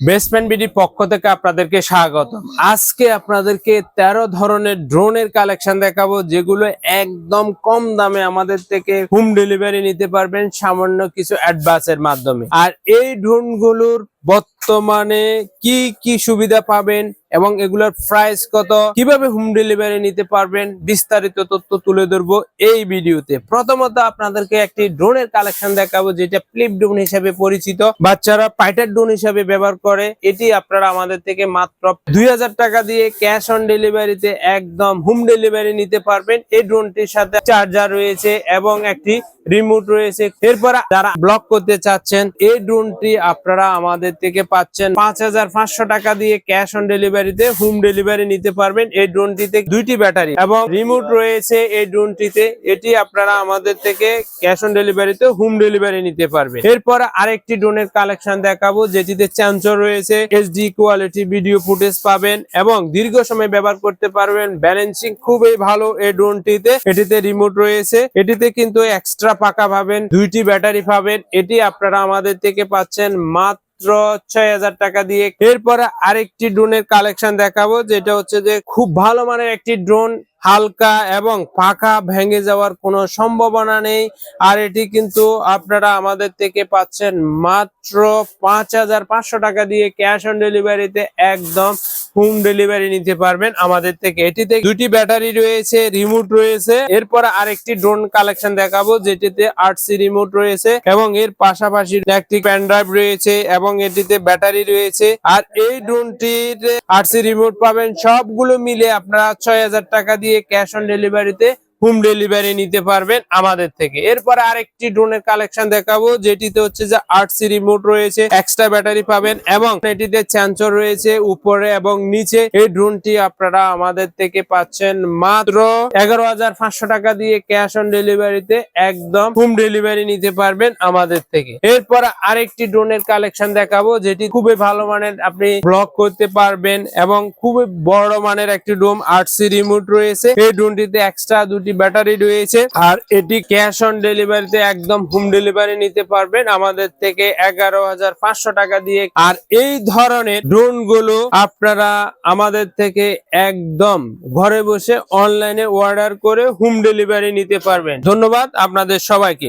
Basement বিডির পক্ষ থেকে আপনাদেরকে স্বাগত আজকে আপনাদেরকে তেরো ধরনের ড্রোনের কালেকশন দেখাবো, যেগুলো একদম কম দামে আমাদের থেকে হোম ডেলিভারি নিতে পারবেন সামান্য কিছু অ্যাডভান্সের মাধ্যমে। আর এই ড্রোনগুলোর বর্তমানে কি কি সুবিধা পাবেন এবং এগুলোর প্রাইস কত? কীভাবে হোম ডেলিভারি নিতে পারবেন? বিস্তারিত তথ্য তুলে ধরবো এই ভিডিওতে। প্রথমত আপনাদেরকে একটি ড্রোনের কালেকশন দেখাবো, যেটা ফ্লিপ ড্রোন হিসেবে পরিচিত। বাচ্চারা পাইটার ড্রোন হিসেবে ব্যবহার করে। এটি আপনারা আমাদের থেকে মাত্র দুই হাজার টাকা দিয়ে ক্যাশ অন ডেলিভারিতে একদম হোম ডেলিভারি নিতে পারবেন। এই ড্রোনটির সাথে চার্জার রয়েছে এবং একটি রিমোট রয়েছে। এরপর যারা ব্লক করতে চাচ্ছেন, এই ড্রোনটি আপনারা আমাদের থেকে পাচ্ছেন পাঁচ হাজার পাঁচশো টাকা দিয়ে ক্যাশ অন ডেলিভারিতে, হোম ডেলিভারি নিতে পারবেন এই ড্রোনটিতে দুইটি ব্যাটারি এবং রিমোট রয়েছে এই ড্রোনটিতে। এটি আপনারা আমাদের থেকে ক্যাশ অন ডেলিভারিতে, হোম ডেলিভারি নিতে পারবেন। এরপর আরেকটি ড্রোনের কালেকশন দেখাবো, যেটিতে সেন্সর রয়েছে এইচডি কোয়ালিটি ভিডিও ফুটেজ পাবেন এবং দীর্ঘ সময় ব্যবহার করতে পারবেন। ব্যালেন্সিং খুবই ভালো এই ড্রোনটিতে। এটিতে রিমোট রয়েছে। এটিতে কিন্তু এক্সট্রা পাকা পাবেন, দুইটি ব্যাটারি পাবেন। এটি আপনারা আমাদের থেকে পাচ্ছেন মাত্র ছয় হাজার টাকা দিয়ে। এরপরে আরেকটি ড্রোনের কালেকশন দেখাবো, যেটা হচ্ছে যে খুব ভালো মানের একটি ড্রোন হালকা এবং ফাঁকা, ভেঙে যাওয়ার কোনো সম্ভাবনা নেই। আর এটি কিন্তু আপনারা আমাদের থেকে পাচ্ছেন মাত্র পাঁচ হাজার পাঁচশো টাকা দিয়ে ক্যাশ অন ডেলিভারিতে একদম হোম ডেলিভারি নিতে পারবেন আমাদের থেকে। এটিতে দুটি ব্যাটারি রয়েছে, রিমোট রয়েছে। এরপর আরেকটি ড্রোন কালেকশন দেখাবো, যেটিতে আটসি রিমোট রয়েছে এবং এর পাশাপাশি একটি প্যান ড্রাইভ রয়েছে এবং এটিতে ব্যাটারি রয়েছে। আর এই ড্রোনটির আরসি রিমোট পাবেন সবগুলো মিলে আপনারা ছয় হাজার টাকা দিয়ে ক্যাশ অন ডেলিভারিতে হোম ডেলিভারি নিতে পারবেন আমাদের থেকে। এরপর আরেকটি ড্রোনের কালেকশন দেখাবো, যেটিতে হচ্ছে যে আরসি রিমোট রয়েছে, এক্সট্রা ব্যাটারি পাবেন এবং এটিতে সেন্সর রয়েছে উপরে এবং নিচে। এই ড্রোনটি আপনারা আমাদের থেকে পাচ্ছেন মাত্র এগারো হাজার পাঁচশো টাকা দিয়ে ক্যাশ অন ডেলিভারিতে একদম হোম ডেলিভারি নিতে পারবেন আমাদের থেকে। এরপর আরেকটি ড্রোনের কালেকশন দেখাবো, যেটি খুবই ভালো মানের, আপনি ব্লক করতে পারবেন এবং খুবই বড় মানের একটি ড্রোন আরসি রিমোট রয়েছে। এই ড্রোনটিতে এক্সট্রা দুটি ব্যাটারি রয়েছে আর এটি ক্যাশ অন ডেলিভারিতে একদম হোম ডেলিভারি নিতে পারবেন আমাদের থেকে এগারো হাজার পাঁচশো টাকা দিয়ে। আর এই ধরনের ড্রোনগুলো আপনারা আমাদের থেকে একদম ঘরে বসে অনলাইনে অর্ডার করে হোম ডেলিভারি নিতে পারবেন। ধন্যবাদ আপনাদের সবাইকে।